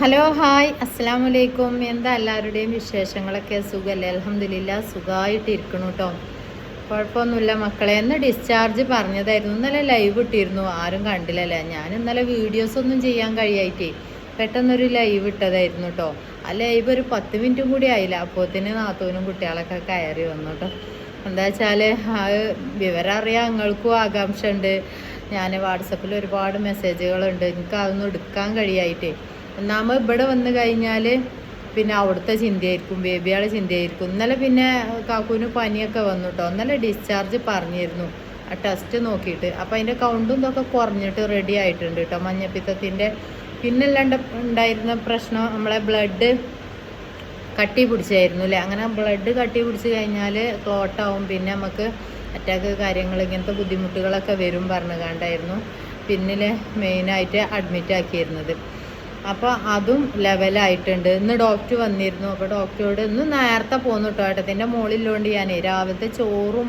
Hello hi അസ്സാം വലൈക്കും എന്താ എല്ലാവരുടെയും വിശേഷങ്ങളൊക്കെ? സുഖമല്ലേ അലഹമില്ല സുഖമായിട്ട് ഇരിക്കണം കേട്ടോ കുഴപ്പമൊന്നുമില്ല മക്കളെ. എന്ന് ഡിസ്ചാർജ് പറഞ്ഞതായിരുന്നു. ഇന്നലെ ലൈവ് ഇട്ടിരുന്നു. ആരും കണ്ടില്ലല്ലേ? ഞാൻ ഇന്നലെ വീഡിയോസ് ഒന്നും ചെയ്യാൻ കഴിയായിട്ടേ. പെട്ടെന്നൊരു ലൈവ് ഇട്ടതായിരുന്നു കേട്ടോ ആ ലൈവ് ഒരു പത്ത് മിനിറ്റും കൂടി ആയില്ല? അപ്പോത്തിന് നാത്തൂനും കുട്ടികളൊക്കെ കയറി വന്നു കേട്ടോ എന്താ വെച്ചാൽ ആ വിവരം അറിയാൻ നിങ്ങൾക്കും ആകാംക്ഷ ഉണ്ട് ഞാൻ വാട്സപ്പിൽ ഒരുപാട് മെസ്സേജുകളുണ്ട് എനിക്ക് അതൊന്നും എടുക്കാൻ കഴിയായിട്ടേ. ഒന്നാമത് ഇവിടെ വന്നു കഴിഞ്ഞാൽ പിന്നെ അവിടുത്തെ ചിന്തയായിരിക്കും ബേബിയാളെ ചിന്തയായിരിക്കും. ഇന്നലെ പിന്നെ കാക്കൂന് പനിയൊക്കെ വന്നു കേട്ടോ ഇന്നലെ ഡിസ്ചാർജ് പറഞ്ഞിരുന്നു. ആ ടെസ്റ്റ് നോക്കിയിട്ട്. അപ്പം അതിന്റെ കൗണ്ടും ഇതൊക്കെ കുറഞ്ഞിട്ട് റെഡി ആയിട്ടുണ്ട് കേട്ടോ മഞ്ഞപ്പിത്തത്തിന്റെ പിന്നല്ലാണ്ട് ഉണ്ടായിരുന്ന പ്രശ്നം നമ്മളെ ബ്ലഡ് കട്ടി പിടിച്ചായിരുന്നു അല്ലേ അങ്ങനെ ബ്ലഡ് കട്ടി പിടിച്ച് കഴിഞ്ഞാൽ ക്ലോട്ടാവും പിന്നെ നമുക്ക് അറ്റാക്ക് കാര്യങ്ങൾ ഇങ്ങനത്തെ ബുദ്ധിമുട്ടുകളൊക്കെ വരും പറഞ്ഞു കണ്ടായിരുന്നു. പിന്നിൽ മെയിനായിട്ട് അഡ്മിറ്റ് ആക്കിയിരുന്നത്. അപ്പോൾ അതും ലെവലായിട്ടുണ്ട് ഇന്ന് ഡോക്ടർ വന്നിരുന്നു. അപ്പോൾ ഡോക്ടറോട് ഇന്ന് നേരത്തെ പോന്നു കേട്ടോ ഏട്ടത്തിന്റെ മുകളിലുകൊണ്ട് ഞാൻ രാവിലത്തെ ചോറും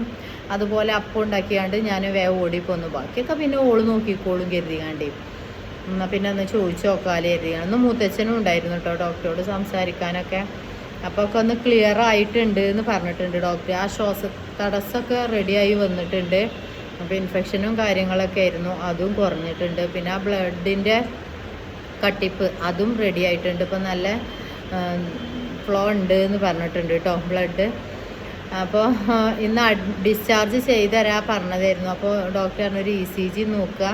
അതുപോലെ അപ്പം ഉണ്ടാക്കിയാണ്ട് ഞാൻ വേഗം ഓടിപ്പോന്നു. പോന്നു ബാക്കിയൊക്കെ പിന്നെ ഓൾ നോക്കിക്കോളും കരുതിയാണ്ടേ എന്നാൽ പിന്നെ ഒന്ന് ചോദിച്ചു നോക്കാലേ കരുതിയാണ് ഒന്ന് മൂത്തച്ഛനും ഉണ്ടായിരുന്നു കേട്ടോ ഡോക്ടറോട് സംസാരിക്കാനൊക്കെ. അപ്പോൾ ഒക്കെ ഒന്ന് ക്ലിയർ ആയിട്ടുണ്ട് എന്ന് പറഞ്ഞിട്ടുണ്ട് ഡോക്ടർ ആ ശ്വാസ തടസ്സമൊക്കെ റെഡിയായി വന്നിട്ടുണ്ട്. അപ്പോൾ ഇൻഫെക്ഷനും കാര്യങ്ങളൊക്കെ ആയിരുന്നു. അതും കുറഞ്ഞിട്ടുണ്ട്. പിന്നെ ആ ബ്ലഡിന്റെ കട്ടിപ്പ് അതും റെഡി ആയിട്ടുണ്ട്. ഇപ്പം നല്ല ഫ്ലോ ഉണ്ട് എന്ന് പറഞ്ഞിട്ടുണ്ട് കേട്ടോ ബ്ലഡ് അപ്പോൾ ഇന്ന് ഡിസ്ചാർജ് ചെയ്ത് തരാ പറഞ്ഞതായിരുന്നു. അപ്പോൾ ഡോക്ടർ പറഞ്ഞൊരു ഇ സി ജി നോക്കുക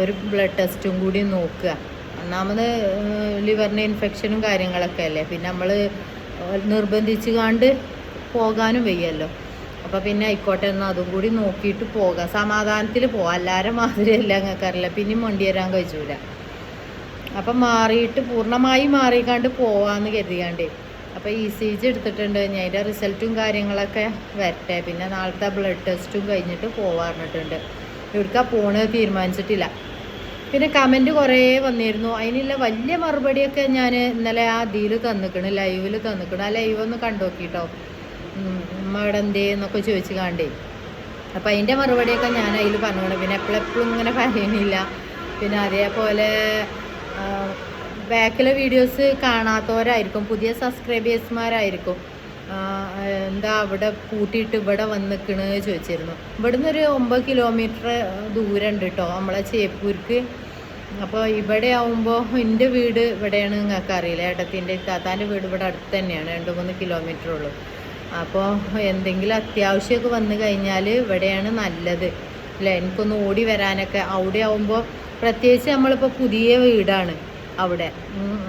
ഒരു ബ്ലഡ് ടെസ്റ്റും കൂടി നോക്കുക. ഒന്നാമത് ലിവറിന്റെ ഇൻഫെക്ഷനും കാര്യങ്ങളൊക്കെ അല്ലേ? പിന്നെ നമ്മൾ നിർബന്ധിച്ച് കാണ്ട് പോകാനും വയ്യല്ലോ. അപ്പോൾ പിന്നെ ആയിക്കോട്ടെ എന്നാൽ അതും കൂടി നോക്കിയിട്ട് പോകാം. സമാധാനത്തിൽ പോകാം എല്ലാവരും മാതിരിയല്ല ഞങ്ങൾക്കറിയില്ല പിന്നെയും വണ്ടി വരാൻ കഴിച്ചൂല. അപ്പം മാറിയിട്ട് പൂർണമായി മാറിക്കാണ്ട് പോവാന്ന് കരുതിയാണ്ടേ. അപ്പോൾ ഇ സി ജി എടുത്തിട്ടുണ്ട്. ഞാൻ അതിന്റെ റിസൾട്ടും കാര്യങ്ങളൊക്കെ വരട്ടെ. പിന്നെ നാളത്തെ ബ്ലഡ് ടെസ്റ്റും കഴിഞ്ഞിട്ട് പോവാറിഞ്ഞിട്ടുണ്ട് ഇവിടുത്തെ പോണത് തീരുമാനിച്ചിട്ടില്ല. പിന്നെ കമന്റ് കുറേ വന്നിരുന്നു. അതിനുള്ള വലിയ മറുപടിയൊക്കെ ഞാൻ ഇന്നലെ ആ ഇതിൽ തന്നിക്കണ് ലൈവിൽ തന്നിക്കണ്. ആ ലൈവ് ഒന്ന് കണ്ടുനോക്കിട്ടോ അവിടെ എന്തേ എന്നൊക്കെ ചോദിച്ചു കാണ്ടേ അപ്പം അതിന്റെ മറുപടിയൊക്കെ ഞാൻ അതിൽ പറഞ്ഞു പിന്നെ എപ്പോഴെപ്പോഴും ഇങ്ങനെ പറയുന്നില്ല പിന്നെ അതേപോലെ ബാക്കിലെ വീഡിയോസ് കാണാത്തവരായിരിക്കും പുതിയ സബ്സ്ക്രൈബേഴ്സ്മാരായിരിക്കും. എന്താ അവിടെ കൂട്ടിയിട്ട് ഇവിടെ വന്നിക്കണ് ചോദിച്ചിരുന്നു. ഇവിടുന്ന് ഒരു ഒമ്പത് കിലോമീറ്റർ ദൂരം ഉണ്ട് കേട്ടോ നമ്മളെ ചേപ്പൂർക്ക്. അപ്പോൾ ഇവിടെ ആവുമ്പോൾ എന്റെ വീട് ഇവിടെയാണ് നിങ്ങൾക്ക് അറിയില്ല. ഏട്ടത്തിന്റെ താത്താന്റെ വീട് ഇവിടെ അടുത്ത് തന്നെയാണ് രണ്ട് മൂന്ന് കിലോമീറ്റർ ഉള്ളൂ. അപ്പോൾ എന്തെങ്കിലും അത്യാവശ്യമൊക്കെ വന്നു കഴിഞ്ഞാൽ ഇവിടെയാണ് നല്ലത്. അല്ലേ? എനിക്കൊന്ന് ഓടി വരാനൊക്കെ. അവിടെ ആവുമ്പോൾ പ്രത്യേകിച്ച് നമ്മളിപ്പോൾ പുതിയ വീടാണ് അവിടെ.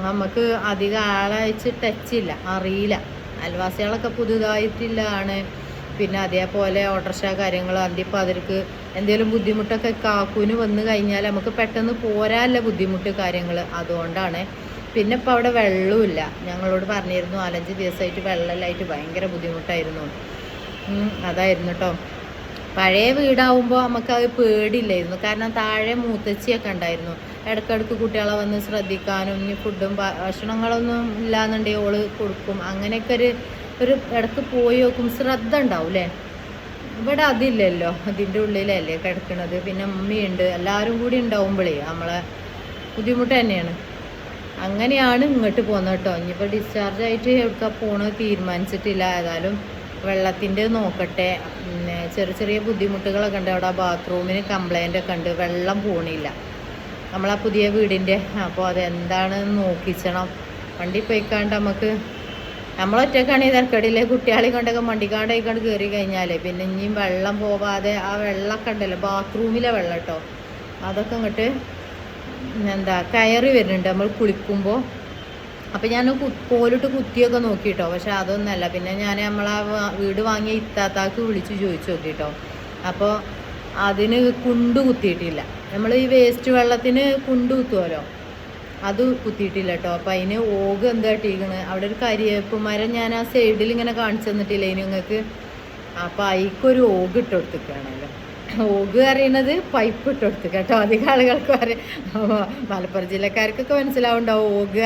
നമുക്ക് അധികം ആളയച്ച് ടച്ചില്ല അറിയില്ല. അയൽവാസികളൊക്കെ പുതുതായിട്ടില്ലാണ്. പിന്നെ അതേപോലെ ഓട്ടർഷ കാര്യങ്ങൾ അവർക്ക് എന്തെങ്കിലും ബുദ്ധിമുട്ടൊക്കെ കാക്കൂന് വന്നു കഴിഞ്ഞാൽ നമുക്ക് പെട്ടെന്ന് പോരാല്ല ബുദ്ധിമുട്ട് കാര്യങ്ങൾ അതുകൊണ്ടാണ്. പിന്നെ ഇപ്പോൾ അവിടെ വെള്ളമില്ല ഞങ്ങളോട് പറഞ്ഞിരുന്നു നാലഞ്ച് ദിവസമായിട്ട് വെള്ളമില്ലായിട്ട് ഭയങ്കര ബുദ്ധിമുട്ടായിരുന്നു. അതായിരുന്നു കേട്ടോ പഴയ വീടാവുമ്പോൾ നമുക്കത് പേടിയില്ലായിരുന്നു. കാരണം താഴെ മൂത്തച്ചിയൊക്കെ ഉണ്ടായിരുന്നു. ഇടയ്ക്കിടയ്ക്ക് കുട്ടികളെ വന്ന് ശ്രദ്ധിക്കാനും ഇനി ഫുഡും ഭക്ഷണങ്ങളൊന്നും ഇല്ലാന്നുണ്ടെങ്കിൽ ഓൾ കൊടുക്കും. അങ്ങനെയൊക്കെ ഒരു ഒരു ഇടയ്ക്ക് പോയി നോക്കും. ശ്രദ്ധ ഉണ്ടാവും അല്ലേ ഇവിടെ അതില്ലല്ലോ. അതിന്റെ ഉള്ളിലല്ലേ കിടക്കണത്. പിന്നെ അമ്മയുണ്ട് എല്ലാവരും കൂടി ഉണ്ടാവുമ്പോഴേ നമ്മളെ ബുദ്ധിമുട്ട് തന്നെയാണ്. അങ്ങനെയാണ് ഇങ്ങോട്ട് പോകുന്നത് കേട്ടോ. ഇനിയിപ്പോൾ ഡിസ്ചാർജ് ആയിട്ട് എടുക്കാൻ പോകണത് തീരുമാനിച്ചിട്ടില്ല. ഏതായാലും വെള്ളത്തിന്റെ നോക്കട്ടെ. ചെറിയ ചെറിയ ബുദ്ധിമുട്ടുകളൊക്കെ ഉണ്ട്. അവിടെ ബാത്റൂമിന് കംപ്ലൈന്റ് ഒക്കെ ഉണ്ട്. വെള്ളം പോണില്ല. നമ്മളാ പുതിയ വീടിന്റെ അപ്പോൾ അതെന്താണെന്ന് നോക്കിച്ചണം. വണ്ടി പോയിക്കാണ്ട് നമുക്ക് നമ്മളൊറ്റക്കാണെങ്കിൽ തിരക്കടിയിലെ കുട്ടികളെ കൊണ്ടൊക്കെ വണ്ടിക്കാണ്ടായിക്കൊണ്ട് കയറി കഴിഞ്ഞാൽ പിന്നെ ഇനിയും വെള്ളം പോവാതെ ആ വെള്ളമൊക്കെ ഉണ്ടല്ലോ. ബാത്റൂമിലെ വെള്ളം കേട്ടോ. അതൊക്കെ ഇങ്ങോട്ട് എന്താ കയറി വരുന്നുണ്ട്. നമ്മൾ കുളിക്കുമ്പോൾ അപ്പം ഞാൻ കോലിട്ട് കുത്തിയൊക്കെ നോക്കിയിട്ടോ പക്ഷെ അതൊന്നല്ല. പിന്നെ ഞാൻ നമ്മളെ വീട് വാങ്ങിയ ഇത്താത്താക്ക് വിളിച്ച് ചോദിച്ചു നോക്കിയിട്ടോ അപ്പോൾ അതിന് കുണ്ട് കുത്തിയിട്ടില്ല. നമ്മൾ ഈ വേസ്റ്റ് വെള്ളത്തിന് കുണ്ട് കുത്തുമല്ലോ അത് കുത്തിയിട്ടില്ല കേട്ടോ അപ്പം അതിന് ഓഗ് എന്താ ഇട്ടിരിക്കണ് അവിടെ ഒരു കരിയേപ്പ് ഞാൻ ആ സൈഡിൽ ഇങ്ങനെ കാണിച്ചു തന്നിട്ടില്ല ഇനി നിങ്ങൾക്ക്? അപ്പം അതിക്കൊരു ഓഗ് ഇട്ട് ഓഗ് അറിയണത് പൈപ്പ് ഇട്ട് കൊടുത്തു കേട്ടോ. അധികം ആളുകൾക്ക് അറിയാം മലപ്പുറം ജില്ലക്കാർക്കൊക്കെ മനസ്സിലാവുണ്ടാവും ഓഗ്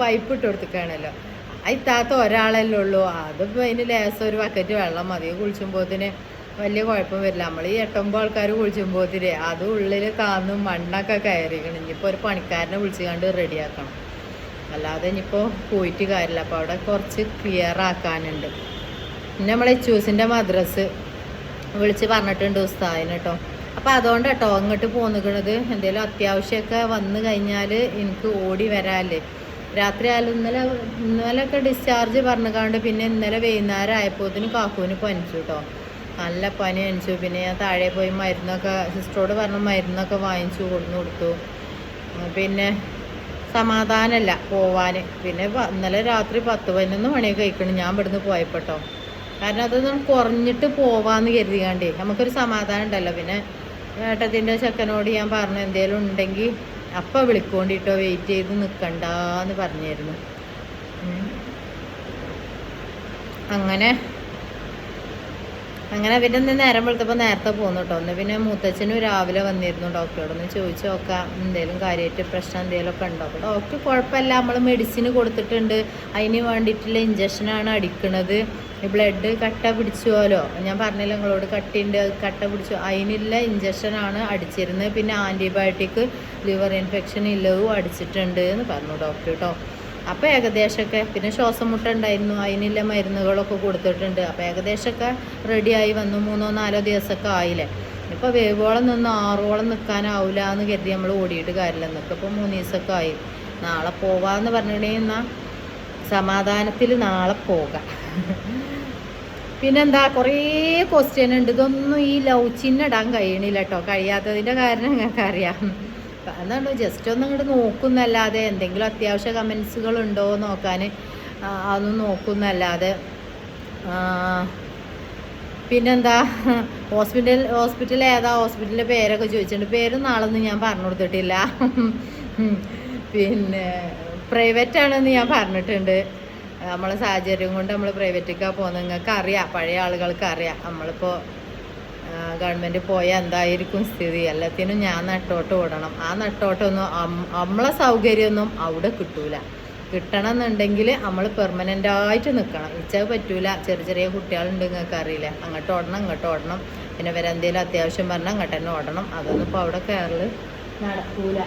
പൈപ്പ് ഇട്ട് കൊടുത്തിരിക്കുകയാണല്ലോ അതിത്താത്ത ഒരാളല്ലേ ഉള്ളൂ. അതിപ്പോൾ അതിന് ലേസം ഒരു ബക്കറ്റ് വെള്ളം മതി. കുളിച്ചുമ്പോത്തിന് വലിയ കുഴപ്പം വരില്ല. നമ്മൾ ഈ എട്ടൊമ്പത് ആൾക്കാർ കുളിച്ചുമ്പോത്തിന് അത് ഉള്ളിൽ കാന്നും മണ്ണൊക്കെ കയറിക്കണം. ഇനിയിപ്പോൾ ഒരു പണിക്കാരനെ വിളിച്ചുകൊണ്ട് റെഡിയാക്കണം. അല്ലാതെ ഇനിയിപ്പോൾ പോയിട്ട് കാര്യമില്ല. അപ്പോൾ അവിടെ കുറച്ച് ക്ലിയർ ആക്കാനുണ്ട്. പിന്നെ നമ്മളെ ചൂസിന്റെ മദ്രസ്. വിളിച്ച് പറഞ്ഞിട്ടുണ്ട് ഉസ്താദിന് കേട്ടോ അപ്പോൾ അതുകൊണ്ട് കേട്ടോ അങ്ങോട്ട് പോന്നിക്കണത്. എന്തെങ്കിലും അത്യാവശ്യമൊക്കെ വന്നു കഴിഞ്ഞാൽ എനിക്ക് ഓടി വരാല്ലേ. രാത്രി ആയാലും ഇന്നലെ ഇന്നലെയൊക്കെ ഡിസ്ചാർജ് പറഞ്ഞുകൊണ്ട് പിന്നെ ഇന്നലെ വൈകുന്നേരം ആയപ്പോത്തിന് കാക്കൂന് പനിച്ചു കേട്ടോ നല്ല പനി അനിച്ചു പിന്നെ ഞാൻ താഴെ പോയി മരുന്നൊക്കെ സിസ്റ്ററോട് പറഞ്ഞ മരുന്നൊക്കെ വാങ്ങിച്ചു കൊടുന്നു കൊടുത്തു. പിന്നെ സമാധാനമല്ല പോവാൻ പിന്നെ ഇന്നലെ രാത്രി പത്ത് പതിനൊന്ന് മണിയൊക്കെ കഴിക്കണം ഞാൻ ഇവിടുന്ന് പോയപ്പോട്ടോ കാരണം അതൊന്നും കുറഞ്ഞിട്ട് പോവാന്ന് കരുതിയാണ്ടേ നമുക്കൊരു സമാധാനം ഉണ്ടല്ലോ. പിന്നെ ഏട്ടത്തിന്റെ ചെക്കനോട് ഞാൻ പറഞ്ഞു എന്തേലും ഉണ്ടെങ്കിൽ അപ്പം വിളിക്കോണ്ടിട്ടോ വെയിറ്റ് ചെയ്ത് നിൽക്കണ്ടെന്ന് പറഞ്ഞായിരുന്നു. അങ്ങനെ അങ്ങനെ പിന്നെ ഇന്ന് നേരം വെളുത്തപ്പോൾ നേരത്തെ പോന്നു കേട്ടോ ഒന്ന് പിന്നെ മൂത്തച്ഛനും രാവിലെ വന്നിരുന്നു ഡോക്ടറോട് ഒന്ന് ചോദിച്ചു നോക്കാം എന്തെങ്കിലും കാര്യമായിട്ട് പ്രശ്നം എന്തെങ്കിലും ഒക്കെ ഉണ്ടോ? അപ്പോൾ ഡോക്ടർ കുഴപ്പമില്ല. നമ്മൾ മെഡിസിൻ കൊടുത്തിട്ടുണ്ട്. അതിന് വേണ്ടിയിട്ടുള്ള ഇഞ്ചക്ഷനാണ് അടിക്കണത്. ബ്ലഡ് കട്ട പിടിച്ചുവല്ലോ. ഞാൻ പറഞ്ഞില്ല നിങ്ങളോട് അത് കട്ട പിടിച്ചു. അതിനുള്ള ഇഞ്ചക്ഷനാണ് അടിച്ചിരുന്നത്. പിന്നെ ആന്റിബയോട്ടിക് ലിവർ ഇൻഫെക്ഷൻ ഇല്ലതും അടിച്ചിട്ടുണ്ട് എന്ന് പറഞ്ഞു ഡോക്ടർ കേട്ടോ അപ്പോൾ ഏകദേശമൊക്കെ പിന്നെ ശ്വാസം മുട്ട ഉണ്ടായിരുന്നു. അതിനുള്ള മരുന്നുകളൊക്കെ കൊടുത്തിട്ടുണ്ട്. അപ്പോൾ ഏകദേശമൊക്കെ റെഡിയായി വന്നു. മൂന്നോ നാലോ ദിവസമൊക്കെ ആയില്ലേ? ഇപ്പോൾ വേവോളം നിന്ന് ആറോളം നിൽക്കാനാവില്ല എന്ന് കരുതി നമ്മൾ ഓടിയിട്ട് കാര്യമില്ല. നിൽക്കുക ഇപ്പോൾ മൂന്ന് ദിവസമൊക്കെ ആയി. നാളെ പോവാന്ന് പറഞ്ഞിട്ടുണ്ടെങ്കിൽ എന്നാൽ സമാധാനത്തിൽ നാളെ പോകാം. പിന്നെന്താ? കുറേ ക്വസ്റ്റ്യൻ ഉണ്ട്. ഇതൊന്നും ഈ ലവ് ചിഹ്നം ഇടാൻ കഴിയണില്ല കേട്ടോ കഴിയാത്തതിന്റെ കാരണം ഞങ്ങൾക്ക് എന്താണ് ജസ്റ്റ് ഒന്ന് ഇങ്ങോട്ട് നോക്കുന്നല്ലാതെ എന്തെങ്കിലും അത്യാവശ്യ കമൻസുകൾ ഉണ്ടോ നോക്കാൻ അതൊന്നും നോക്കുന്നല്ലാതെ. പിന്നെന്താ? ഹോസ്പിറ്റൽ ഹോസ്പിറ്റൽ ഏതാ? ഹോസ്പിറ്റലിന്റെ പേരൊക്കെ ചോദിച്ചിട്ടുണ്ട്. പേര് നാളൊന്നും ഞാൻ പറഞ്ഞു കൊടുത്തിട്ടില്ല. പിന്നെ പ്രൈവറ്റ് ആണെന്ന് ഞാൻ പറഞ്ഞിട്ടുണ്ട്. നമ്മളെ സാഹചര്യം കൊണ്ട് നമ്മൾ പ്രൈവറ്റിക്കാണ് പോകുന്നത് നിങ്ങൾക്ക് അറിയാം പഴയ ആളുകൾക്ക് അറിയാം നമ്മളിപ്പോൾ ഗവൺമെന്റ് പോയാൽ എന്തായിരിക്കും സ്ഥിതി? എല്ലാത്തിനും ഞാൻ നട്ടോട്ട് ഓടണം. ആ നട്ടോട്ടൊന്നും നമ്മളെ സൗകര്യമൊന്നും അവിടെ കിട്ടൂല. കിട്ടണം എന്നുണ്ടെങ്കിൽ നമ്മൾ പെർമനന്റ് ആയിട്ട് നിൽക്കണം ഇച്ചത് പറ്റൂല. ചെറിയ ചെറിയ കുട്ടികളുണ്ട് നിങ്ങൾക്ക് അറിയില്ല? അങ്ങോട്ട് ഓടണം ഇങ്ങോട്ട് ഓടണം. പിന്നെ വരെ എന്തെങ്കിലും അത്യാവശ്യം പറഞ്ഞാൽ അങ്ങോട്ട് തന്നെ ഓടണം. അതൊന്നും ഇപ്പോൾ അവിടെ കയറൽ നടക്കൂല.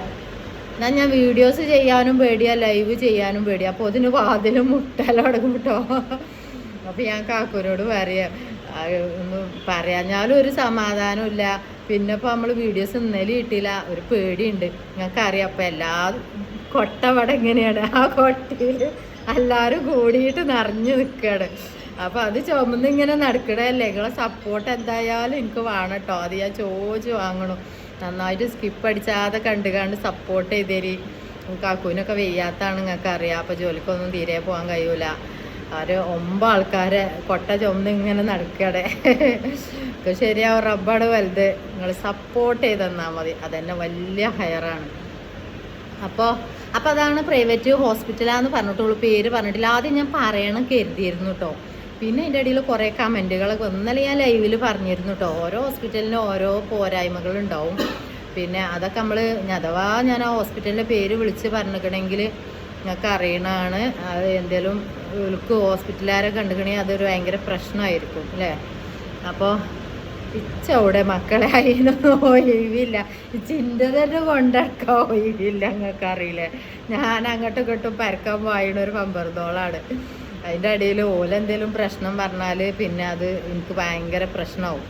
എന്നാൽ ഞാൻ വീഡിയോസ് ചെയ്യാനും പേടിയാ ലൈവ് ചെയ്യാനും പേടിയാ. അപ്പോൾ അതിന് വാതിലും മുട്ടലോടങ്ങും കേട്ടോ അപ്പോൾ ഞാൻ കാക്കൂരോട് പറയാം പറയാഞ്ഞാലും ഒരു സമാധാനമില്ല പിന്നെ ഇപ്പോൾ നമ്മൾ വീഡിയോസ് ഇന്നലെ കിട്ടിയില്ല ഒരു പേടിയുണ്ട്. നിങ്ങൾക്ക് അറിയാം അപ്പോൾ എല്ലാ കൊട്ട അവിടെ എങ്ങനെയാണ്? ആ കൊട്ടയിൽ എല്ലാവരും കൂടിയിട്ട് നിറഞ്ഞു നിൽക്കുകയാണ് അപ്പോൾ അത് ചുമന്ന് ഇങ്ങനെ നടക്കണല്ലേ നിങ്ങളെ സപ്പോർട്ട് എന്തായാലും എനിക്ക് വേണം കേട്ടോ. അത് ഞാൻ ചോദിച്ച് വാങ്ങണം. നന്നായിട്ട് സ്കിപ്പ് അടിച്ചാതെ കണ്ട് കണ്ട് സപ്പോർട്ട് ചെയ്തേരി കാക്കൂനൊക്കെ വെയ്യാത്താണ് നിങ്ങൾക്ക് അറിയാം അപ്പോൾ ജോലിക്കൊന്നും തീരെ പോകാൻ കഴിയൂല. ഒരു ഒമ്പ ആൾക്കാരെ കൊട്ട ചൊന്ന് ഇങ്ങനെ നടക്കടെ ഇപ്പൊ ശരിയാവും റബ്ബാണ് വലുത്. നിങ്ങൾ സപ്പോർട്ട് ചെയ്ത് തന്നാൽ മതി. അതന്നെ വലിയ ഹയറാണ് അപ്പോൾ അപ്പോൾ അതാണ് പ്രൈവറ്റ് ഹോസ്പിറ്റലാന്ന് പറഞ്ഞിട്ടുള്ളൂ പേര് പറഞ്ഞിട്ടില്ല. ആദ്യം ഞാൻ പറയണം കരുതിയിരുന്നു കേട്ടോ പിന്നെ അതിന്റെ ഇടയിൽ കുറേ കമന്റുകളൊക്കെ ഇന്നലെ ഞാൻ ലൈവിൽ പറഞ്ഞിരുന്നു കേട്ടോ ഓരോ ഹോസ്പിറ്റലിനും ഓരോ പോരായ്മകളുണ്ടാവും പിന്നെ അതൊക്കെ നമ്മൾ അഥവാ ഞാൻ ആ ഹോസ്പിറ്റലിന്റെ പേര് വിളിച്ച് പറഞ്ഞിക്കണമെങ്കിൽ നിങ്ങൾക്ക് അറിയണതാണ് അത് എന്തേലും ഇവൾക്ക് ഹോസ്പിറ്റലുകാരെ കണ്ടുകണേ അതൊരു ഭയങ്കര പ്രശ്നമായിരിക്കും അല്ലേ? അപ്പോൾ ഇച്ചവിടെ മക്കളെ അതിനൊന്നും ഒഴിവില്ല. ഇച്ചിന്റെ തന്നെ കൊണ്ടടക്കാൻ ഒഴിവില്ല നിങ്ങൾക്ക് അറിയില്ലേ. ഞാൻ അങ്ങോട്ടും ഇങ്ങോട്ടും പരക്കാൻ പോയണ ഒരു പമ്പറത്തോളാണ് അതിന്റെ ഇടയിൽ ഓലെന്തേലും പ്രശ്നം പറഞ്ഞാൽ പിന്നെ അത് എനിക്ക് ഭയങ്കര പ്രശ്നമാവും.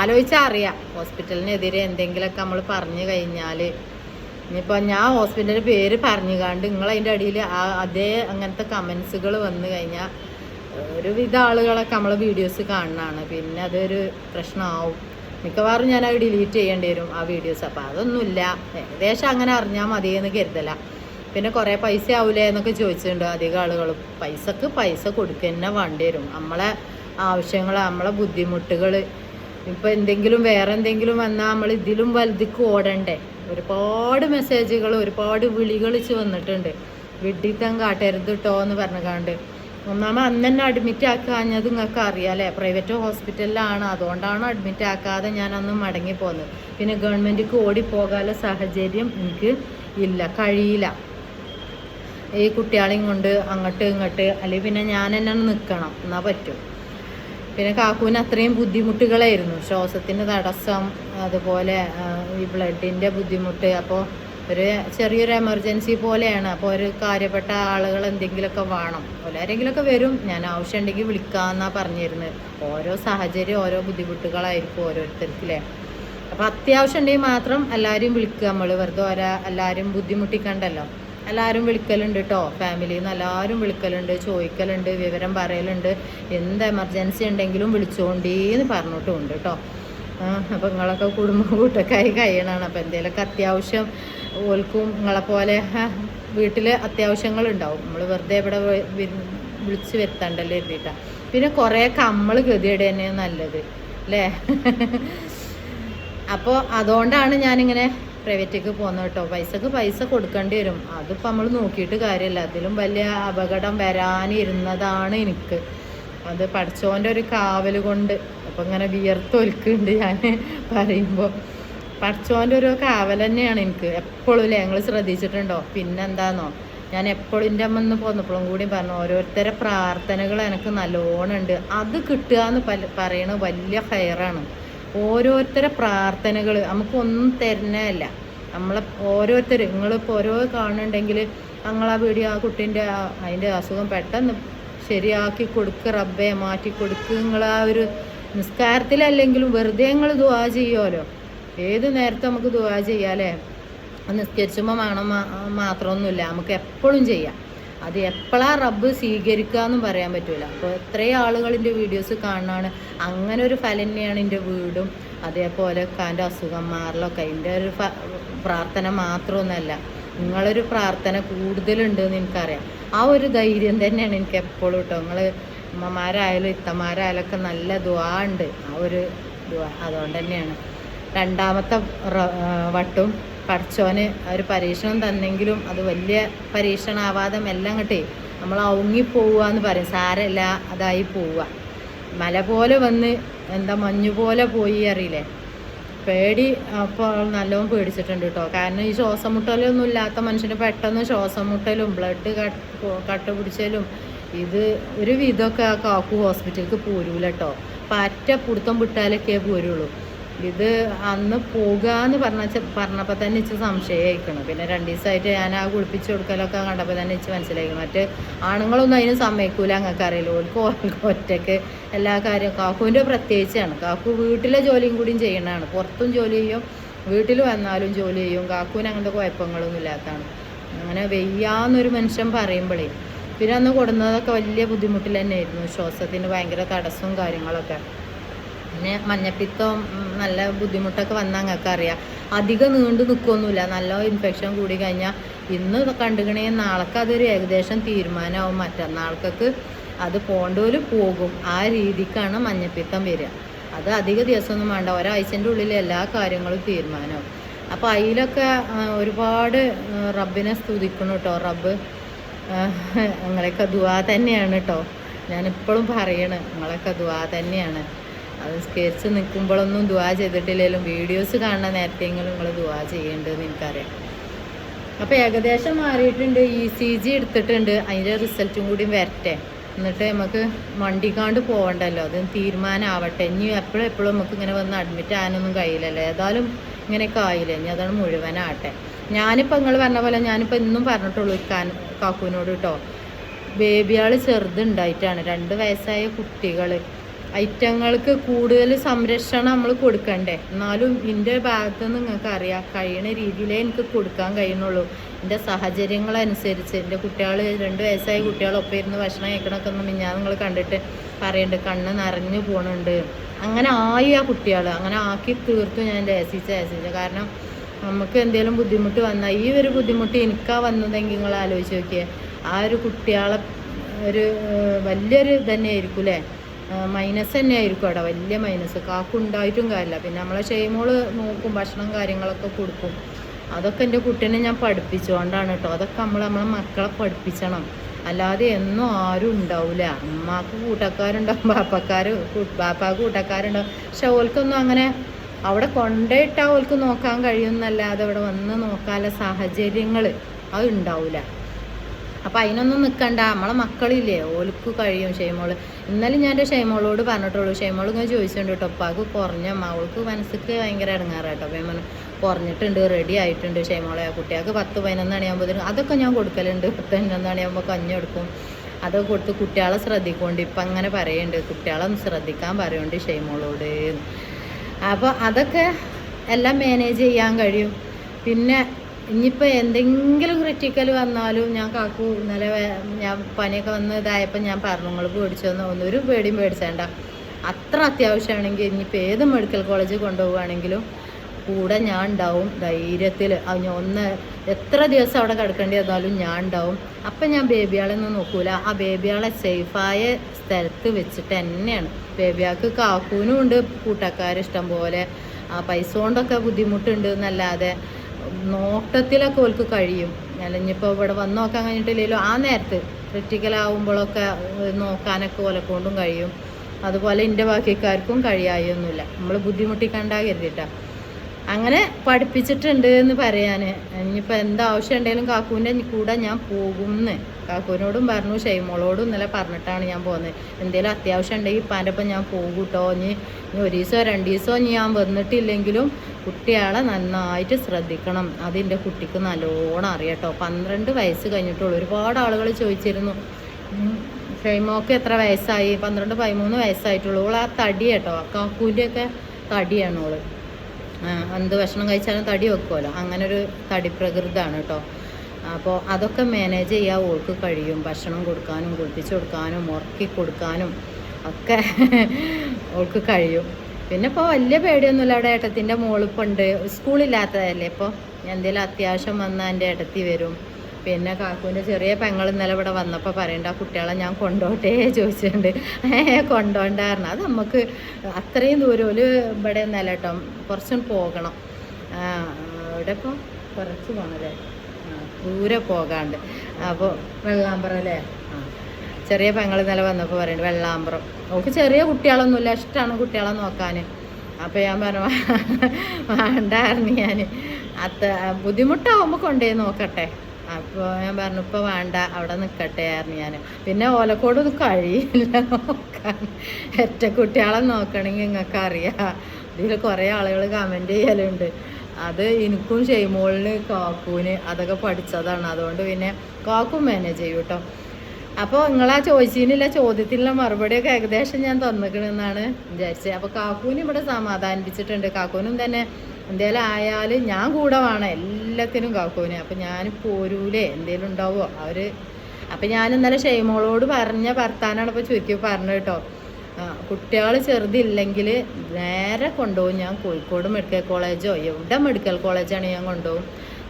ആലോചിച്ചാൽ അറിയാം. ഹോസ്പിറ്റലിനെതിരെ എന്തെങ്കിലുമൊക്കെ നമ്മൾ പറഞ്ഞു കഴിഞ്ഞാൽ ഇനിയിപ്പോൾ ഞാൻ ഹോസ്പിറ്റലിന്റെ പേര് പറഞ്ഞു പറഞ്ഞുകാണ്ട് നിങ്ങൾ അതിന്റെ അടിയിൽ ആ അതേ അങ്ങനത്തെ കമന്റ്സുകൾ വന്നു കഴിഞ്ഞാൽ ഒരുവിധ ആളുകളൊക്കെ നമ്മളെ വീഡിയോസ് കാണുന്നതാണ്. പിന്നെ അതൊരു പ്രശ്നമാവും മിക്കവാറും ഞാൻ അത് ഡിലീറ്റ് ചെയ്യേണ്ടി വരും ആ വീഡിയോസ്. അപ്പോൾ അതൊന്നുമില്ല. ഏകദേശം അങ്ങനെ അറിഞ്ഞാൽ മതി എന്ന് കരുതല. പിന്നെ കുറേ പൈസ ആവില്ലേ എന്നൊക്കെ ചോദിച്ചിട്ടുണ്ട് അധികം ആളുകളും. പൈസക്ക് പൈസ കൊടുക്കുക തന്നെ വേണ്ടി വരും. നമ്മളെ ആവശ്യങ്ങൾ നമ്മളെ ബുദ്ധിമുട്ടുകൾ ഇപ്പം എന്തെങ്കിലും വേറെ എന്തെങ്കിലും വന്നാൽ നമ്മൾ ഇതിലും വലുതിക്ക് ഓടണ്ടേ? ഒരുപാട് മെസ്സേജുകൾ ഒരുപാട് വിളികളിച്ച് വന്നിട്ടുണ്ട്. വിഡിത്തം കാട്ടരുത് കേട്ടോ എന്ന് പറഞ്ഞുകാണ്ട്. ഒന്നാമത് അന്ന് തന്നെ അഡ്മിറ്റ് ആക്കാഞ്ഞത് നിങ്ങൾക്ക് അറിയാലേ പ്രൈവറ്റ് ഹോസ്പിറ്റലിലാണ് അതുകൊണ്ടാണ് അഡ്മിറ്റ് ആക്കാതെ ഞാൻ അന്ന് മടങ്ങി പോകുന്നത് പിന്നെ ഗവൺമെന്റിക്ക് ഓടിപ്പോകാനുള്ള സാഹചര്യം എനിക്ക് ഇല്ല. കഴിയില്ല. ഈ കുട്ടികളെയും കൊണ്ട് അങ്ങോട്ട് ഇങ്ങോട്ട് അല്ലെങ്കിൽ പിന്നെ ഞാൻ തന്നെ നിൽക്കണം എന്നാൽ പറ്റും. പിന്നെ കാക്കൂന് അത്രയും ബുദ്ധിമുട്ടുകളായിരുന്നു. ശ്വാസത്തിന്റെ തടസ്സം അതുപോലെ ഈ ബ്ലഡിന്റെ ബുദ്ധിമുട്ട്. അപ്പോൾ ഒരു ചെറിയൊരു എമർജൻസി പോലെയാണ്. അപ്പോൾ ഒരു കാര്യപ്പെട്ട ആളുകൾ എന്തെങ്കിലുമൊക്കെ വേണം. അതുപോലെ ആരെങ്കിലുമൊക്കെ വരും. ഞാൻ ആവശ്യമുണ്ടെങ്കിൽ വിളിക്കാമെന്നാണ് പറഞ്ഞിരുന്നത്. ഓരോ സാഹചര്യം ഓരോ ബുദ്ധിമുട്ടുകളായിരിക്കും ഓരോരുത്തർക്കില്ലേ. അപ്പോൾ അത്യാവശ്യം ഉണ്ടെങ്കിൽ മാത്രം എല്ലാവരെയും വിളിക്കുക. നമ്മൾ വെറുതെ ഒരാ എല്ലാവരും ബുദ്ധിമുട്ടിക്കണ്ടല്ലോ. എല്ലാവരും വിളിക്കലുണ്ട് കേട്ടോ ഫാമിലിയിൽ നിന്ന് എല്ലാവരും വിളിക്കലുണ്ട് ചോദിക്കലുണ്ട് വിവരം പറയലുണ്ട്. എന്ത് എമർജൻസി ഉണ്ടെങ്കിലും വിളിച്ചോണ്ടീന്ന് പറഞ്ഞിട്ടുമുണ്ട് കേട്ടോ അപ്പം നിങ്ങളൊക്കെ കുടുംബ കൂട്ടക്കായി കഴിയണമാണ് അപ്പം എന്തെങ്കിലുമൊക്കെ അത്യാവശ്യം ഓൽക്കും നിങ്ങളെപ്പോലെ വീട്ടിൽ അത്യാവശ്യങ്ങളുണ്ടാവും നമ്മൾ വെറുതെ ഇവിടെ വിളിച്ച് വരുത്തണ്ടല്ലോ എഴുതിയിട്ടാണ് പിന്നെ കുറേ കമ്മൾ ഗതിയുടെ തന്നെയാണ് നല്ലത്. അല്ലേ അപ്പോൾ അതുകൊണ്ടാണ് ഞാനിങ്ങനെ പ്രൈവറ്റേക്ക് പോകുന്നത് കേട്ടോ. പൈസക്ക് പൈസ കൊടുക്കേണ്ടി വരും. അതിപ്പോൾ നമ്മൾ നോക്കിയിട്ട് കാര്യമില്ല. അതിലും വലിയ അപകടം വരാനിരുന്നതാണ് എനിക്ക്. അത് പഠിച്ചോന്റെ ഒരു കാവൽ കൊണ്ട് അപ്പം ഇങ്ങനെ വിയർത്തൊലിക്കുന്നുണ്ട് ഞാൻ പറയുമ്പോൾ പഠിച്ചോന്റെ ഒരു കാവൽ തന്നെയാണ് എനിക്ക്. എപ്പോഴും ഇല്ലേ? ഞങ്ങൾ ശ്രദ്ധിച്ചിട്ടുണ്ടോ? പിന്നെന്താന്നോ? ഞാൻ എപ്പോഴും എന്റെ അമ്മ ഒന്ന് പോന്നപ്പോഴും കൂടി പറഞ്ഞു ഓരോരുത്തരെ പ്രാർത്ഥനകൾ എനിക്ക് നല്ലോണം ഉണ്ട് അത് കിട്ടുക എന്ന് പറയണത് വലിയ ഹയറാണ് ഓരോരുത്തരെ പ്രാർത്ഥനകൾ നമുക്കൊന്നും തരുന്നതല്ല. നമ്മളെ ഓരോരുത്തർ നിങ്ങളിപ്പോൾ ഓരോ കാണുന്നുണ്ടെങ്കിൽ ആ വീഡിയോ ആ കുട്ടീന്റെ അതിന്റെ അസുഖം പെട്ടെന്ന് ശരിയാക്കി കൊടുക്ക് റബ്ബെ മാറ്റി കൊടുക്ക്. നിങ്ങൾ ആ ഒരു നിസ്കാരത്തിലല്ലെങ്കിലും വെറുതെ നിങ്ങൾ ദുവാ ചെയ്യുമല്ലോ ഏത് നേരത്തെ നമുക്ക് ദുവാ ചെയ്യാം അല്ലേ? നിസ്കരിച്ചുമ്പോൾ വേണം മാത്രമൊന്നുമില്ല. നമുക്ക് എപ്പോഴും ചെയ്യാം. അത് എപ്പോഴാ റബ്ബ് സ്വീകരിക്കുക എന്നും പറയാൻ പറ്റൂല. അപ്പോൾ എത്രയും ആളുകളിന്റെ വീഡിയോസ് കാണാണ് അങ്ങനെ ഒരു ഫലം തന്നെയാണ് എന്റെ വീടും. അതേപോലെ എന്റെ അസുഖം മാറലൊക്കെ എന്റെ ഒരു പ്രാർത്ഥന മാത്രമൊന്നുമല്ല നിങ്ങളൊരു പ്രാർത്ഥന കൂടുതലുണ്ട് എന്ന് എനിക്കറിയാം. ആ ഒരു ധൈര്യം തന്നെയാണ് എനിക്ക് എപ്പോഴും കേട്ടോ നിങ്ങൾ അമ്മമാരായാലും ഇത്തമാരായാലും ഒക്കെ നല്ല ദുആ ഉണ്ട്. ആ ഒരു ദുആ അതുകൊണ്ട് തന്നെയാണ്. രണ്ടാമത്തെ വട്ടും പഠിച്ചോന് ഒരു പരീക്ഷണം തന്നെങ്കിലും അത് വലിയ പരീക്ഷണമാവാതെ എല്ലാം കിട്ടേ നമ്മൾ ഔങ്ങി പോവുക എന്ന് പറയും. സാരല്ല അതായി പോവുക. മല പോലെ വന്ന് എന്താ മഞ്ഞു പോലെ പോയി അറിയില്ലേ? പേടി അപ്പോൾ നല്ലോണം പേടിച്ചിട്ടുണ്ട് കേട്ടോ. കാരണം ഈ ശ്വാസം മുട്ടലൊന്നും ഇല്ലാത്ത മനുഷ്യന് പെട്ടെന്ന് ശ്വാസം മുട്ടലും ബ്ലഡ് കട്ട് കട്ട് പിടിച്ചാലും ഇത് ഒരു വിധമൊക്കെ കാക്കു ഹോസ്പിറ്റലിലേക്ക് പോരൂല കേട്ടോ. പറ്റ പിടുത്തം വിട്ടാലൊക്കെ പോരുള്ളൂ. ഇത് അന്ന് പോകാന്ന് പറഞ്ഞ പറഞ്ഞപ്പോൾ തന്നെ ഇച്ച് സംശയമായിരിക്കണം പിന്നെ രണ്ട് ദിവസമായിട്ട് ഞാൻ ആ കുളിപ്പിച്ച് കൊടുക്കലൊക്കെ കണ്ടപ്പോൾ തന്നെ ഇച്ച് മനസ്സിലായിക്കണം. മറ്റ് ആണുങ്ങളൊന്നും അതിന് സമ്മതിക്കൂല അങ്ങക്ക് അറിയില്ല. ഓർക്ക് ഒറ്റയ്ക്ക് എല്ലാ കാര്യവും കാക്കുവിന്റെ പ്രത്യേകിച്ചാണ്. കാക്കു വീട്ടിലെ ജോലിയും കൂടിയും ചെയ്യണതാണ്. പുറത്തും ജോലി ചെയ്യും വീട്ടിൽ വന്നാലും ജോലി ചെയ്യും. കാക്കുവിന് അങ്ങനത്തെ കുഴപ്പങ്ങളൊന്നും ഇല്ലാത്തതാണ്. അങ്ങനെ വെയ്യാന്നൊരു മനുഷ്യൻ പറയുമ്പോഴേ പിന്നെ അന്ന് കൊടുന്നതൊക്കെ വലിയ ബുദ്ധിമുട്ടിൽ തന്നെയായിരുന്നു. ശ്വാസത്തിന് ഭയങ്കര തടസ്സവും കാര്യങ്ങളൊക്കെ. പിന്നെ മഞ്ഞപ്പിത്തം നല്ല ബുദ്ധിമുട്ടൊക്കെ വന്നാൽ ഞങ്ങൾക്ക് അറിയാം അധികം നീണ്ടു നിൽക്കൊന്നുമില്ല നല്ല ഇൻഫെക്ഷൻ കൂടി കഴിഞ്ഞാൽ ഇന്ന് കണ്ടുകണേ നാളേക്ക് അതൊരു ഏകദേശം തീരുമാനമാവും. മറ്റന്നാൾക്കൊക്കെ അത് പോണ്ടോൽ പോകും. ആ രീതിക്കാണ് മഞ്ഞപ്പിത്തം വരിക. അത് അധിക ദിവസമൊന്നും വേണ്ട. ഒരാഴ്ചന്റെ ഉള്ളിൽ എല്ലാ കാര്യങ്ങളും തീരുമാനമാവും. അപ്പോൾ അതിലൊക്കെ ഒരുപാട് റബ്ബിനെ സ്തുതിക്കണം കേട്ടോ. റബ്ബ് നിങ്ങളെയൊക്കെ ദുവാ തന്നെയാണ് കേട്ടോ. ഞാനിപ്പോഴും പറയണ് നിങ്ങളൊക്കെ ദുവാ തന്നെയാണ്. അത് സ്കെച്ച് നിൽക്കുമ്പോഴൊന്നും ദുവാ ചെയ്തിട്ടില്ലെങ്കിലും വീഡിയോസ് കാണുന്ന നേരത്തെങ്കിലും നിങ്ങൾ ദുവാ ചെയ്യേണ്ടതെന്ന് എനിക്കറിയാം. അപ്പോൾ ഏകദേശം മാറിയിട്ടുണ്ട് ഇ സി ജി എടുത്തിട്ടുണ്ട് അതിന്റെ റിസൾട്ടും കൂടി വരട്ടെ. എന്നിട്ട് നമുക്ക് വണ്ടിക്കാണ്ട് പോകണ്ടല്ലോ അത് തീരുമാനമാവട്ടെ. ഇനി എപ്പോഴും എപ്പോഴും നമുക്ക് ഇങ്ങനെ വന്ന് അഡ്മിറ്റ് ആകാനൊന്നും കഴിയില്ലല്ലോ. ഏതായാലും ഇങ്ങനെയൊക്കെ ആയില്ല ഇനി അതാണ് മുഴുവനാകട്ടെ. ഞാനിപ്പോൾ നിങ്ങൾ പറഞ്ഞ പോലെ ഞാനിപ്പോൾ ഇന്നും പറഞ്ഞിട്ടുള്ളൂ ഇക്കാൻ കാക്കുവിനോട് കേട്ടോ. ബേബിയാൾ ചെറുതുണ്ടായിട്ടാണ് രണ്ട് വയസ്സായ കുട്ടികൾ ഐറ്റങ്ങൾക്ക് കൂടുതൽ സംരക്ഷണം നമ്മൾ കൊടുക്കണ്ടേ? എന്നാലും എന്റെ ഭാഗത്ത് നിന്ന് നിങ്ങൾക്ക് അറിയാം കഴിയുന്ന രീതിയിലേ എനിക്ക് കൊടുക്കാൻ കഴിയുന്നുള്ളൂ. എന്റെ സാഹചര്യങ്ങളനുസരിച്ച് എന്റെ കുട്ടികൾ രണ്ട് വയസ്സായ കുട്ടികളൊപ്പം ഇരുന്ന് ഭക്ഷണം കഴിക്കണമൊക്കെ ഒന്ന് ഞാൻ നിങ്ങൾ കണ്ടിട്ട് പറയുന്നുണ്ട് കണ്ണ് നിറഞ്ഞു പോണുണ്ട്. അങ്ങനെ ആയി ആ കുട്ടികൾ അങ്ങനെ ആക്കി തീർത്തു ഞാൻ ലേസിച്ച് ലേസിച്ച് കാരണം നമുക്ക് എന്തെങ്കിലും ബുദ്ധിമുട്ട് വന്നാൽ ഈ ഒരു ബുദ്ധിമുട്ട് എനിക്കാ വന്നതെങ്കിൽ നിങ്ങൾ ആലോചിച്ച് നോക്കിയേ. ആ ഒരു കുട്ടികളെ ഒരു വലിയൊരു തന്നെ ആയിരിക്കും അല്ലേ മൈനസ് തന്നെ ആയിരിക്കും അവിടെ വലിയ മൈനസ് കാക്കുണ്ടായിട്ടും കാര്യമില്ല. പിന്നെ നമ്മളെ ഷെയ്മോൾ നോക്കും ഭക്ഷണം കാര്യങ്ങളൊക്കെ കൊടുക്കും. അതൊക്കെ എന്റെ കുട്ടീനെ ഞാൻ പഠിപ്പിച്ചുകൊണ്ടാണ് കേട്ടോ അതൊക്കെ നമ്മൾ നമ്മളെ മക്കളെ പഠിപ്പിച്ചണം. അല്ലാതെ എന്നും ആരും ഉണ്ടാവില്ല അമ്മയ്ക്ക് കൂട്ടക്കാരുണ്ടാവും ബാപ്പക്കാർ ബാപ്പാക്ക് കൂട്ടക്കാരുണ്ടാവും. പക്ഷെ ഓൽക്കൊന്നും അങ്ങനെ അവിടെ കൊണ്ടുപോയിട്ടാൽ ഓൽക്ക് നോക്കാൻ കഴിയുന്നല്ലാതെ അവിടെ വന്ന് നോക്കാനുള്ള സാഹചര്യങ്ങൾ അത് ഉണ്ടാവില്ല അപ്പം അതിനൊന്നും നിൽക്കണ്ട നമ്മളെ മക്കളില്ലേ ഓൽക്ക് കഴിയും ഷെയ്മോൾ ഇന്നലെ ഞാൻ എന്റെ ഷെയ്മോളോട് പറഞ്ഞിട്ടുള്ളൂ. ഷെയ്മോൾ ഇങ്ങനെ ചോദിച്ചിട്ടുണ്ട് കേട്ടോ. അപ്പാക്ക് കുറഞ്ഞ അവൾക്ക് മനസ്സിക്ക് ഭയങ്കര ഇടങ്ങാറാട്ടോ അപ്പം ഞാൻ കുറഞ്ഞിട്ടുണ്ട് റെഡി ആയിട്ടുണ്ട് ഷെയ്മോളെ കുട്ടികൾക്ക് പത്ത് പതിനൊന്ന് അണിയാകുമ്പോൾ അതൊക്കെ ഞാൻ കൊടുക്കലുണ്ട്. പത്ത് പതിനൊന്ന് മണിയാകുമ്പോൾ കഞ്ഞി കൊടുക്കും. അതൊക്കെ കൊടുത്ത് കുട്ടികളെ ശ്രദ്ധിക്കൊണ്ട് ഇപ്പം അങ്ങനെ പറയുന്നുണ്ട് കുട്ടികളെ ശ്രദ്ധിക്കാൻ പറയുന്നുണ്ട് ഷെയ്മോളോട് അപ്പോൾ അതൊക്കെ എല്ലാം മാനേജ് ചെയ്യാൻ കഴിയും. പിന്നെ ഇനിയിപ്പോൾ എന്തെങ്കിലും ക്രിറ്റിക്കൽ വന്നാലും ഞാൻ കാക്കു ഇന്നലെ ഞാൻ പനിയൊക്കെ വന്ന് ഇതായപ്പോൾ ഞാൻ പറഞ്ഞു നിങ്ങൾ പേടിച്ചൊന്നും ഒന്നും ഒരു പേടിയും പേടിച്ചേണ്ട. അത്ര അത്യാവശ്യമാണെങ്കിൽ ഇനിയിപ്പോൾ ഏത് മെഡിക്കൽ കോളേജ് കൊണ്ടുപോവുകയാണെങ്കിലും കൂടെ ഞാൻ ഉണ്ടാവും ധൈര്യത്തിൽ ഒന്ന് എത്ര ദിവസം അവിടെ കിടക്കേണ്ടി വന്നാലും ഞാൻ ഉണ്ടാവും. അപ്പം ഞാൻ ബേബിയാളെ ഒന്നും നോക്കൂല. ആ ബേബിയാളെ സേഫായ സ്ഥലത്ത് വെച്ചിട്ട് തന്നെയാണ്. ബേബിയാൾക്ക് കാക്കൂനും ഉണ്ട് കൂട്ടക്കാരിഷ്ടം പോലെ. ആ പൈസ കൊണ്ടൊക്കെ ബുദ്ധിമുട്ടുണ്ട് എന്നല്ലാതെ നോട്ടത്തിലൊക്കെ ഓൾക്ക് കഴിയും. ഞാനിപ്പോൾ ഇവിടെ വന്ന് നോക്കാൻ കഴിഞ്ഞിട്ടില്ലല്ലോ. ആ നേരത്ത് ക്രിറ്റിക്കലാവുമ്പോഴൊക്കെ നോക്കാനൊക്കെ ഓലെ കൊണ്ടും കഴിയും. അതുപോലെ എന്റെ ബാക്കിക്കാർക്കും കഴിയായൊന്നുമില്ല. നമ്മൾ ബുദ്ധിമുട്ടിക്കണ്ടാ കരുതിട്ടാ അങ്ങനെ പഠിപ്പിച്ചിട്ടുണ്ട് എന്ന് പറയാൻ ഇനിയിപ്പോൾ എന്താവശ്യം ഉണ്ടെങ്കിലും കാക്കൂന്റെ കൂടെ ഞാൻ പോകുമെന്ന് കാക്കൂനോടും പറഞ്ഞു ഷെയ്മോളോടും ഇന്നലെ പറഞ്ഞിട്ടാണ് ഞാൻ പോകുന്നത് എന്തെങ്കിലും അത്യാവശ്യം ഉണ്ടെങ്കിൽ ഇപ്പാന്റെ ഞാൻ പോകും കേട്ടോ ഇനി ഒരു ദിവസമോ രണ്ട് ദിവസമോ ഞാൻ വന്നിട്ടില്ലെങ്കിലും കുട്ടികളെ നന്നായിട്ട് ശ്രദ്ധിക്കണം. അതിന്റെ കുട്ടിക്ക് നല്ലോണം അറിയട്ടോ പന്ത്രണ്ട് വയസ്സ് കഴിഞ്ഞിട്ടുള്ളൂ. ഒരുപാട് ആളുകൾ ചോദിച്ചിരുന്നു ഷൈമോക്ക് എത്ര വയസ്സായി? പന്ത്രണ്ട് പതിമൂന്ന് വയസ്സായിട്ടുള്ളൂ. ഓൾ ആ തടി കേട്ടോ കാക്കൂന്റെയൊക്കെ തടിയാണ് ഓൾ. എന്ത് ഭക്ഷണം കഴിച്ചാലും തടി വെക്കുമല്ലോ അങ്ങനെ ഒരു തടി പ്രകൃതമാണ് കേട്ടോ. അപ്പോൾ അതൊക്കെ മാനേജ് ചെയ്യാൻ ഓൾക്ക് കഴിയും. ഭക്ഷണം കൊടുക്കാനും കുളിപ്പിച്ച് കൊടുക്കാനും ഉറക്കി കൊടുക്കാനും ഒക്കെ ഓൾക്ക് കഴിയും. പിന്നെ ഇപ്പോൾ വലിയ പേടിയൊന്നുമില്ല. അവിടെ ഏട്ടത്തിന്റെ മോളിപ്പോൾ ഉണ്ട് സ്കൂളില്ലാത്തതല്ലേ ഇപ്പോൾ എന്തെങ്കിലും അത്യാവശ്യം വന്നാൽ എന്റെ ഏട്ടത്തി വരും. പിന്നെ കാക്കുവിന്റെ ചെറിയ പെങ്ങൾ ഇന്നലെ ഇവിടെ വന്നപ്പോൾ പറയണ്ട കുട്ടികളെ ഞാൻ കൊണ്ടോട്ടെ ചോദിച്ചിട്ടുണ്ട്. കൊണ്ടോണ്ടായിരുന്നു. അത് നമുക്ക് അത്രയും ദൂരം ഒരു ഇവിടെ ഒന്നല്ല കേട്ടോ. കുറച്ചും പോകണം. ഇവിടെ ഇപ്പോൾ കുറച്ച് പോകണല്ലേ അല്ലേ? ദൂരെ പോകാണ്ട്. അപ്പോൾ വെള്ളാമ്പറ അല്ലേ? ചെറിയ പെങ്ങൾ നില വന്നപ്പോൾ പറയുന്നത് വെള്ളാമ്പ്രം നമുക്ക് ചെറിയ കുട്ടികളൊന്നുമില്ല ഇഷ്ടമാണ് കുട്ടികളെ നോക്കാൻ അപ്പോൾ ഞാൻ പറഞ്ഞു വേണ്ടായിരുന്നു ഞാൻ അത്ത ബുദ്ധിമുട്ടാവുമ്പോൾ കൊണ്ടുപോയി നോക്കട്ടെ. അപ്പോൾ ഞാൻ പറഞ്ഞു ഇപ്പോൾ വേണ്ട അവിടെ നിൽക്കട്ടെ ആയിരുന്നു ഞാൻ പിന്നെ ഓലക്കോട് ഒന്നും കഴിയില്ല നോക്കാൻ. ഒറ്റ കുട്ടികളെ നോക്കണമെങ്കിൽ നിങ്ങൾക്ക് അറിയാം ഇതിൽ കുറേ ആളുകൾ കമന്റ് ചെയ്യലുണ്ട്. അത് എനിക്കും ഷെയ്മോളിന് കാക്കൂന് അതൊക്കെ പഠിച്ചതാണ്. അതുകൊണ്ട് പിന്നെ കാക്കും മാനേജ് ചെയ്യും കേട്ടോ അപ്പോൾ നിങ്ങളാ ചോദിച്ചതിനുള്ള ചോദ്യത്തിനുള്ള മറുപടിയൊക്കെ ഏകദേശം ഞാൻ തന്നിക്കണെന്നാണ് വിചാരിച്ചത്. അപ്പോൾ കാക്കൂനും ഇവിടെ സമാധാനിപ്പിച്ചിട്ടുണ്ട്. കാക്കൂനും തന്നെ എന്തേലും ആയാലും ഞാൻ കൂടെ വേണം എല്ലാത്തിനും കാക്കൂനെ. അപ്പം ഞാൻ പോരൂലേ എന്തേലും ഉണ്ടാവുമോ അവർ അപ്പം ഞാൻ ഇന്നലെ ഷെയ്മോളോട് പറഞ്ഞ ഭർത്താനാണ് ഇപ്പോൾ ചുരുക്കി പറഞ്ഞു കേട്ടോ. കുട്ടികൾ ചെറുതില്ലെങ്കിൽ നേരെ കൊണ്ടുപോകും ഞാൻ കോഴിക്കോട് മെഡിക്കൽ കോളേജോ എവിടെ മെഡിക്കൽ കോളേജാണ് ഞാൻ കൊണ്ടുപോകും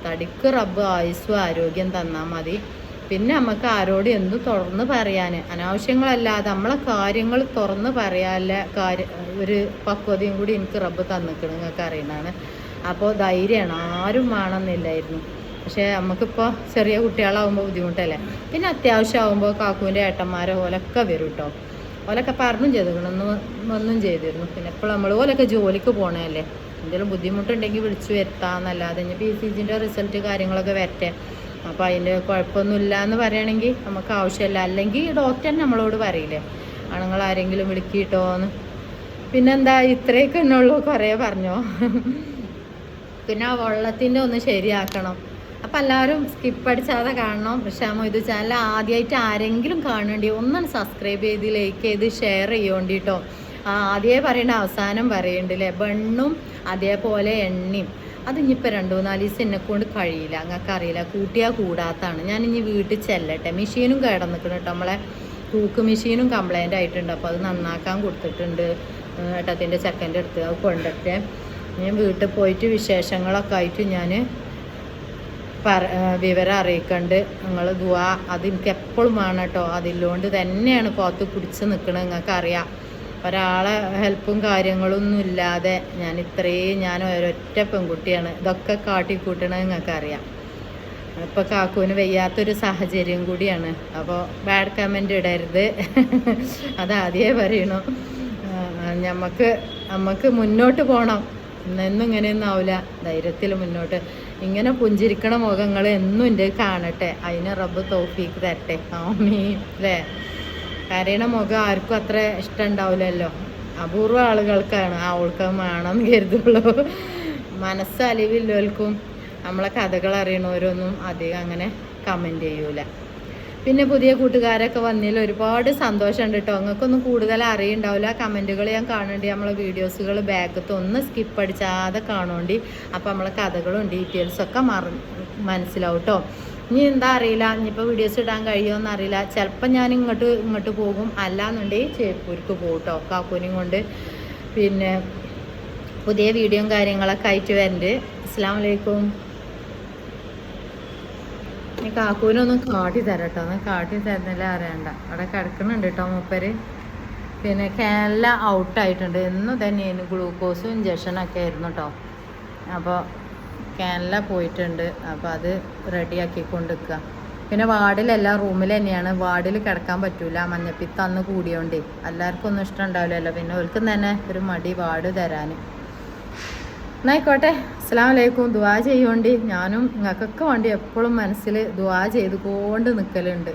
തടിക്ക് റബ്ബ് ആയുസ്സും ആരോഗ്യം തന്നാൽ മതി. പിന്നെ നമുക്ക് ആരോട് എന്ത് തുറന്ന് പറയാൻ അനാവശ്യങ്ങളല്ലാതെ നമ്മളെ കാര്യങ്ങൾ തുറന്ന് പറയാനുള്ള കാര്യം ഒരു പക്വതയും കൂടി എനിക്ക് റബ്ബ് തന്നിക്കണം നിങ്ങൾക്ക് അറിയണതാണ് അപ്പോൾ ധൈര്യമാണ്. ആരും വേണമെന്നില്ലായിരുന്നു. പക്ഷേ നമുക്കിപ്പോൾ ചെറിയ കുട്ടികളാവുമ്പോൾ ബുദ്ധിമുട്ടല്ലേ? പിന്നെ അത്യാവശ്യമാകുമ്പോൾ കാക്കുവിന്റെ ഏട്ടന്മാരെ ഓലൊക്കെ വരും കേട്ടോ ഓലൊക്കെ പറഞ്ഞും ചെയ്തിരുന്നു ഒന്നും ചെയ്തിരുന്നു. പിന്നെ ഇപ്പോൾ നമ്മൾ ഓലൊക്കെ ജോലിക്ക് പോകണമല്ലേ എന്തെങ്കിലും ബുദ്ധിമുട്ടുണ്ടെങ്കിൽ വിളിച്ചു വരുത്താമെന്നല്ലാതെ ഇനി പി സി ജിന്റെ റിസൾട്ട് കാര്യങ്ങളൊക്കെ വരട്ടെ? അപ്പോൾ അതിന് കുഴപ്പമൊന്നുമില്ല എന്ന് പറയുകയാണെങ്കിൽ നമുക്ക് ആവശ്യമില്ല. അല്ലെങ്കിൽ ഡോക്ടർ നമ്മളോട് പറയില്ലേ ആണുങ്ങൾ ആരെങ്കിലും വിളിക്കിട്ടോന്ന്? പിന്നെന്താ ഇത്രയൊക്കെ ഉള്ളൂ കുറേ പറഞ്ഞോ. പിന്നെ ആ വെള്ളത്തിന്റെ ഒന്ന് ശരിയാക്കണം. അപ്പം എല്ലാവരും സ്കിപ്പ് അടിച്ചാതെ കാണണം. പക്ഷേ ഇത് ചാനൽ ആദ്യമായിട്ട് ആരെങ്കിലും കാണേണ്ടി ഒന്നാണ് സബ്സ്ക്രൈബ് ചെയ്ത് ലൈക്ക് ചെയ്ത് ഷെയർ ചെയ്യേണ്ടിട്ടോ ആദ്യമേ പറയേണ്ട അവസാനം പറയേണ്ടല്ലേ ബണ്ണും അതേപോലെ എണ്ണയും. അത് ഇനിയിപ്പോൾ രണ്ട് മൂന്നാൽ ദിവസം എന്നെ കൊണ്ട് കഴിയില്ല. അങ്ങക്ക് അറിയില്ല. കൂട്ടിയാൽ കൂടാത്താണ്. ഞാൻ ഇനി വീട്ടിൽ ചെല്ലട്ടെ. മെഷീനും കിടന്നിക്കണം കേട്ടോ നമ്മളെ തൂക്ക് മെഷീനും കംപ്ലൈന്റ് ആയിട്ടുണ്ട്. അപ്പോൾ അത് നന്നാക്കാൻ കൊടുത്തിട്ടുണ്ട്. ഏട്ടത്തിന്റെ ചെക്കന്റെ അടുത്ത് അത് കൊണ്ടിട്ട് ഞാൻ വീട്ടിൽ പോയിട്ട് വിശേഷങ്ങളൊക്കെ ആയിട്ട് ഞാൻ പറ വിവരം അറിയിക്കണ്ട്. നിങ്ങൾ ദുവാ അത് എനിക്ക് എപ്പോഴും വേണം കേട്ടോ അതില്ലോണ്ട് തന്നെയാണ് പോത്ത് പിടിച്ച് നിൽക്കണത് നിങ്ങൾക്ക് അറിയാം. ഒരാളെ ഹെൽപ്പും കാര്യങ്ങളൊന്നും ഇല്ലാതെ ഞാൻ ഇത്രയും ഞാൻ ഒരൊറ്റ പെൺകുട്ടിയാണ്. ഇതൊക്കെ കാട്ടിക്കൂട്ടണത് നിങ്ങൾക്ക് അറിയാം. ഇപ്പോൾ കാക്കൂന് വയ്യാത്തൊരു സാഹചര്യം കൂടിയാണ്. അപ്പോൾ ബാഡ് കമന്റ് ഇടരുത്. അതാദ്യമേ പറയണു. നമുക്ക് നമുക്ക് മുന്നോട്ട് പോകണം എന്നും ഇങ്ങനെയൊന്നും ആവില്ല ധൈര്യത്തിൽ മുന്നോട്ട്. ഇങ്ങനെ പുഞ്ചിരിക്കണ മുഖങ്ങൾ എന്നും എന്റെ കാണട്ടെ. അതിന് റബ്ബ് തോഫീക്ക് തരട്ടെ. ആമീ അല്ലേ കരയണ മുഖം ആർക്കും അത്ര ഇഷ്ടം ഉണ്ടാവില്ലല്ലോ അപൂർവ ആളുകൾക്കാണ്. അവൾക്ക് വേണമെന്ന് കരുതുള്ളൂ. മനസ്സ് അലിവില്ലവർക്കും നമ്മളെ കഥകൾ അറിയണവരൊന്നും അധികം അങ്ങനെ കമന്റ് ചെയ്യൂല. പിന്നെ പുതിയ കൂട്ടുകാരൊക്കെ വന്നതിൽ ഒരുപാട് സന്തോഷമുണ്ട് കേട്ടോ നിങ്ങൾക്കൊന്നും കൂടുതൽ അറിയുണ്ടാവില്ല. കമന്റുകൾ ഞാൻ കാണുന്നുണ്ട്. നമ്മളെ വീഡിയോസുകൾ ബാക്കത്ത് ഒന്ന് സ്കിപ്പ് അടിച്ചാതെ കാണുകൊണ്ട് അപ്പോൾ നമ്മളെ കഥകളും ഡീറ്റെയിൽസും ഒക്കെ മറ മനസ്സിലാവും കേട്ടോ ഇനി എന്താ അറിയില്ല. ഇനിയിപ്പോൾ വീഡിയോസ് ഇടാൻ കഴിയുമോയെന്ന് അറിയില്ല. ചിലപ്പോൾ ഞാൻ ഇങ്ങോട്ട് ഇങ്ങോട്ട് പോകും. അല്ലാന്നുണ്ടെങ്കിൽ ചേപ്പൂർക്ക് പോകും കേട്ടോ കാക്കൂനെയും കൊണ്ട്. പിന്നെ പുതിയ വീഡിയോയും കാര്യങ്ങളൊക്കെ ആയിട്ട് വരുന്നുണ്ട് അസ്സാം വലൈക്കും ഈ കാക്കൂനൊന്നും കാട്ടി തരാം കേട്ടോ ഒന്ന് കാട്ടി തരുന്നില്ല അറിയണ്ട. അവിടെ കിടക്കുന്നുണ്ട് കേട്ടോ മൂപ്പര്. പിന്നെ കേരള ഔട്ടായിട്ടുണ്ട് എന്നും തന്നെ ഗ്ലൂക്കോസും ഇഞ്ചക്ഷനൊക്കെ ആയിരുന്നു കേട്ടോ അപ്പോൾ കേരള പോയിട്ടുണ്ട്. അപ്പോൾ അത് റെഡിയാക്കി കൊണ്ടിരിക്കുക പിന്നെ വാർഡിലല്ല റൂമിൽ തന്നെയാണ്. വാർഡിൽ കിടക്കാൻ പറ്റൂല. മഞ്ഞപ്പിത്ത അന്ന് കൂടിയോണ്ടേ. എല്ലാവർക്കും ഒന്നും ഇഷ്ടം ഉണ്ടാവില്ലല്ലോ. പിന്നെ ഓൽക്കും തന്നെ ഒരു മടി വാർഡ് തരാൻ എന്നായിക്കോട്ടെ അസ്സാം വലൈക്കും ദുവാ ചെയ്യോണ്ടി. ഞാനും നിങ്ങൾക്കൊക്കെ വേണ്ടി എപ്പോഴും മനസ്സിൽ ദുവാ ചെയ്തുകൊണ്ട് നിൽക്കലുണ്ട്